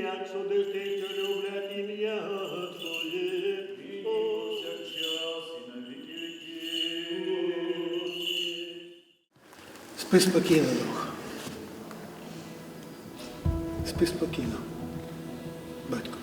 що дитинцю люблять ім'я Твоє. Спи спокійно, друг. Спи спокійно. Батько.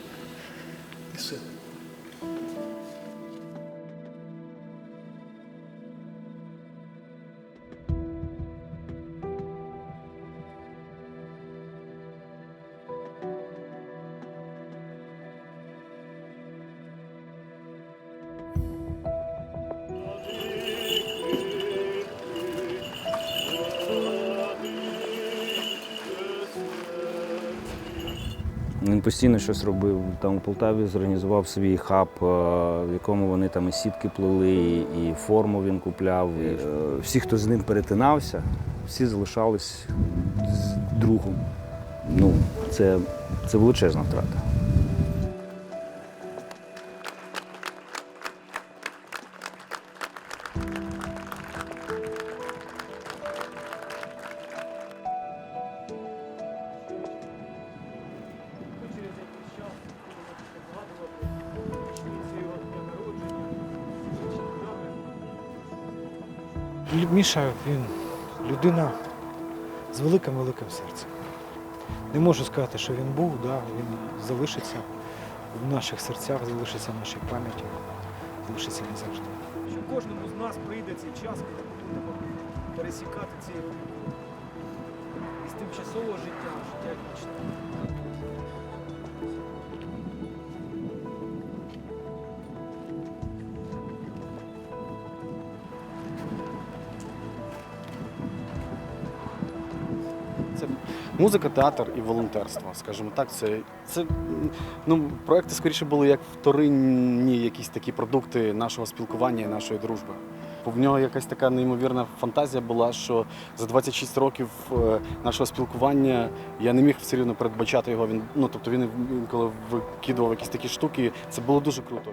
Він постійно щось робив. Там у Полтаві зорганізував свій хаб, е, в якому вони там і сітки плели, і форму він купляв. І, е, Всі, хто з ним перетинався, всі залишались з другом. Ну, це, це величезна втрата. Міша, він людина з великим-великим серцем. Не можу сказати, що він був, да, він залишиться в наших серцях, залишиться в нашій пам'яті, залишиться не завжди. що кожному з нас прийде цей час, коли будемо пересікати ці із тимчасового життя, музика, театр і волонтерство, скажімо так. Це, це ну, проекти скоріше були як вторинні якісь такі продукти нашого спілкування і нашої дружби. В нього якась така неймовірна фантазія була, що за 26 років е, нашого спілкування я не міг все рівно передбачати його. Він, ну, тобто він інколи викидував якісь такі штуки. Це було дуже круто.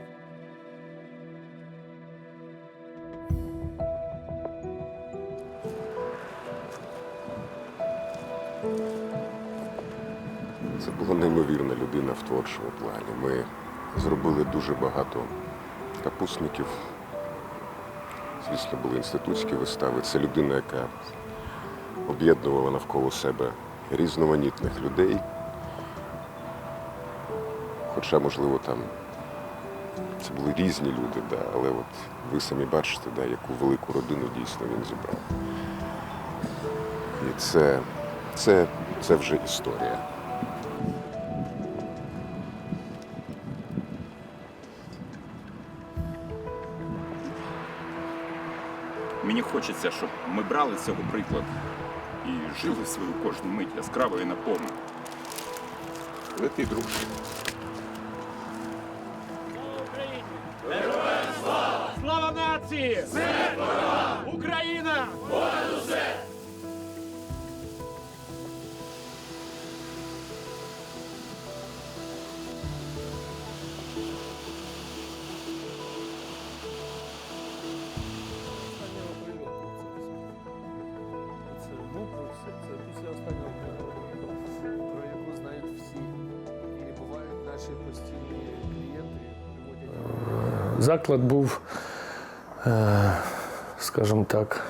Це була неймовірна людина в творчому плані. Ми зробили дуже багато капусників. Звісно, були інститутські вистави. Це людина, яка об'єднувала навколо себе різноманітних людей. Хоча, можливо, там це були різні люди, да, але от ви самі бачите, да, яку велику родину дійсно він зібрав. І це, це, це вже історія. Мені хочеться, щоб ми брали з цього приклад і жили свою кожну мить яскраво і наповну. Лети, друже. Слава нації! Наші постійні клієнти. Заклад був, е, скажімо так,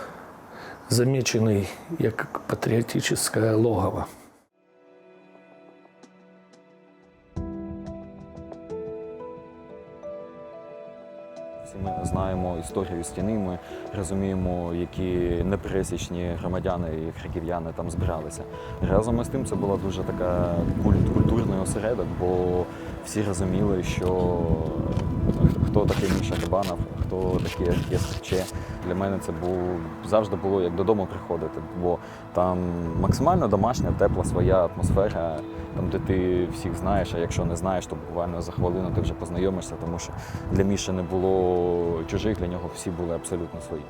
замечений як патріотичне логово. Знаємо історію стіни. Ми розуміємо, які непересічні громадяни і харків'яни там збиралися. Разом із тим це була дуже така куль- культурний осередок, бо всі розуміли, що хто такий Міша Кабанов, хто такий оркестр Че. Для мене це був завжди було як додому приходити, бо там максимально домашня, тепла своя атмосфера, там де ти всіх знаєш, а якщо не знаєш, то буквально за хвилину ти вже познайомишся, тому що для Міші не було чужих, для нього всі були абсолютно свої.